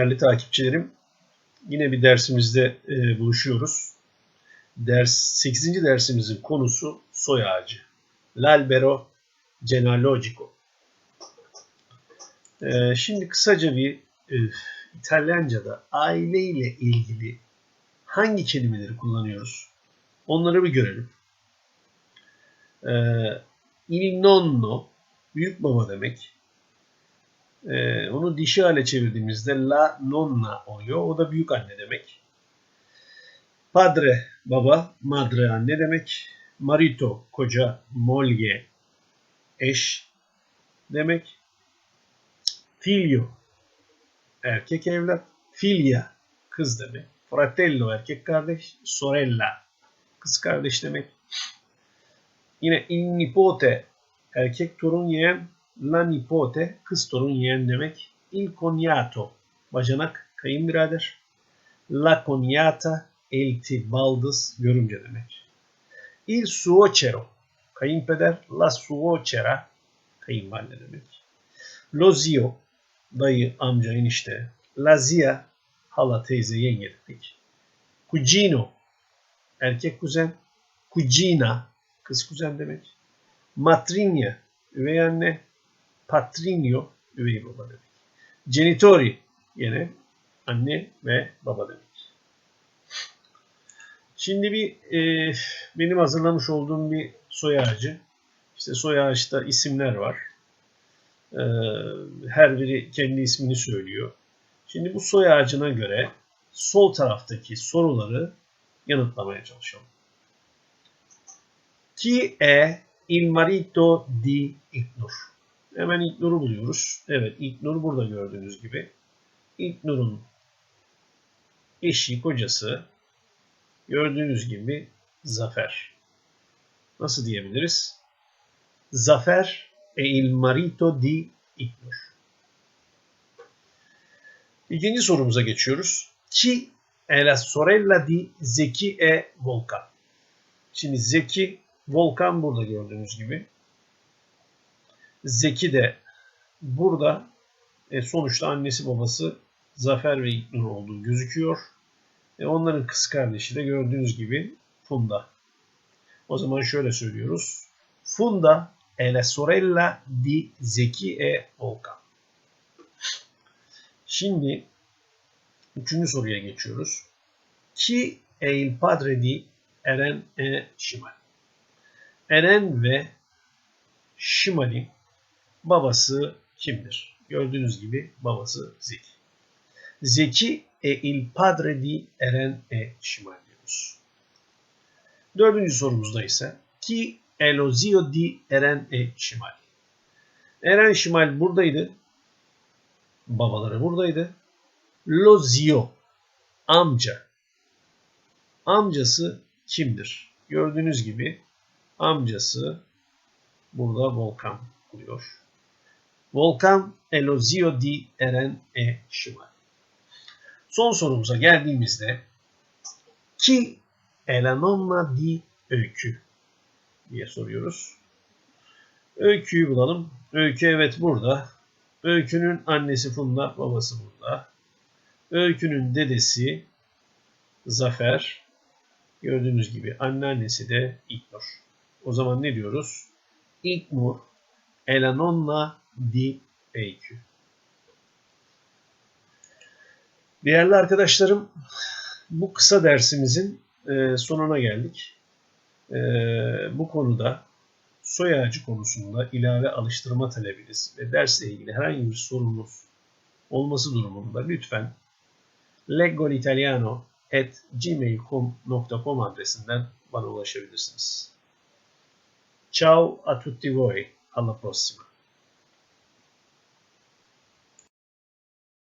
Değerli takipçilerim, yine bir dersimizde e, buluşuyoruz. Ders 8. dersimizin konusu soy ağacı. L'albero genealogico. E, şimdi kısaca bir e, İtalyanca'da aile ile ilgili hangi kelimeleri kullanıyoruz? Onları bir görelim. E, il nonno, büyük baba demek. Ee, onu dişi hale çevirdiğimizde la nonna oluyor. O da büyük anne demek. Padre baba, madre anne demek. Marito koca, moglie eş demek. Figlio erkek evlat. Figlia kız demek. Fratello erkek kardeş. Sorella kız kardeş demek. Yine il nipote erkek torun yeğen La nipote, kız torun yeğen demek. Il cognato, bacanak, kayınbirader. La cognata, elti, baldız, görümce demek. Il suocero, kayınpeder. La suocera, kayınvalide demek. Lo zio, dayı, amca, enişte. La zia, hala, teyze, yenge demek. Cugino, erkek kuzen. Cugina, kız kuzen demek. Matrigna, üvey anne. Patrinio üvey baba demek. Genitori yine anne ve baba demek. Şimdi bir e, benim hazırlamış olduğum bir soy ağacı. İşte soy ağaçta isimler var. E, her biri kendi ismini söylüyor. Şimdi bu soy ağacına göre sol taraftaki soruları yanıtlamaya çalışalım. Chi è il marito di Ignor? Hemen İlknur'u buluyoruz. Evet İlknur burada gördüğünüz gibi. İlknur'un eşi, kocası gördüğünüz gibi Zafer. Nasıl diyebiliriz? Zafer e il marito di İlknur. İkinci sorumuza geçiyoruz. Chi è la sorella di Zeki e Volkan? Şimdi Zeki, Volkan burada gördüğünüz gibi. Zeki de burada e, sonuçta annesi babası Zafer ve İlknur olduğu gözüküyor. E, onların kız kardeşi de gördüğünüz gibi Funda. O zaman şöyle söylüyoruz. Funda è la sorella di Zeki e Volkan. Şimdi üçüncü soruya geçiyoruz. Chi è il padre di Eren e Şimal? Eren ve Şimal'in babası kimdir? Gördüğünüz gibi babası Zeki. Zeki e il padre di Eren e Şimal diyoruz. Dördüncü sorumuzda ise ki è lo zio di Eren e Şimal. Eren Şimal buradaydı. Babaları buradaydı. Lo zio amca. Amcası kimdir? Gördüğünüz gibi amcası burada Volkan oluyor. Volkan Elozio di Eren e Şimal. Son sorumuza geldiğimizde ki Elanonna di Öykü diye soruyoruz. Öyküyü bulalım. Öykü evet burada. Öykünün annesi Funda, babası burada. Öykünün dedesi Zafer. Gördüğünüz gibi anneannesi de İlknur. O zaman ne diyoruz? İlknur Elanonna di EQ. Değerli arkadaşlarım, bu kısa dersimizin e, sonuna geldik. E, bu konuda soy ağacı konusunda ilave alıştırma talebiniz ve dersle ilgili herhangi bir sorunuz olması durumunda lütfen legolitaliano.gmail.com adresinden bana ulaşabilirsiniz. Ciao a tutti voi, alla prossima.